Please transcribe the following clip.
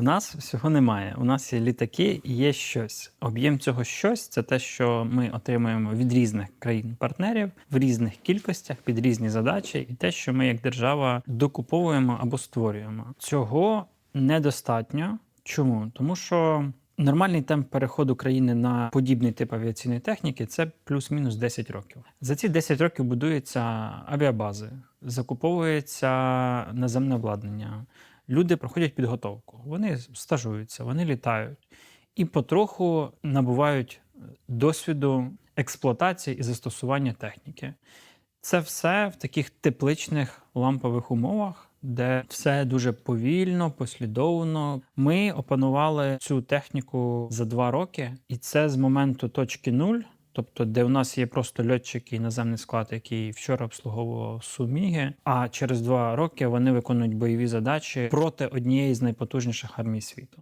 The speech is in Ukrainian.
У нас всього немає. У нас є літаки і є щось. Об'єм цього щось це те, що ми отримуємо від різних країн-партнерів в різних кількостях під різні задачі, і те, що ми як держава докуповуємо або створюємо. Цього недостатньо. Чому? Тому що нормальний темп переходу країни на подібний тип авіаційної техніки це плюс-мінус 10 років. За ці 10 років будуються авіабази, закуповується наземне обладнання. Люди проходять підготовку, вони стажуються, вони літають і потроху набувають досвіду експлуатації і застосування техніки. Це все в таких тепличних лампових умовах, де все дуже повільно, послідовно. Ми опанували цю техніку за два роки, і це з моменту точки нуль. Тобто, де в нас є просто льотчики і наземний склад, який вчора обслуговував Суміги, а через два роки вони виконують бойові задачі проти однієї з найпотужніших армій світу.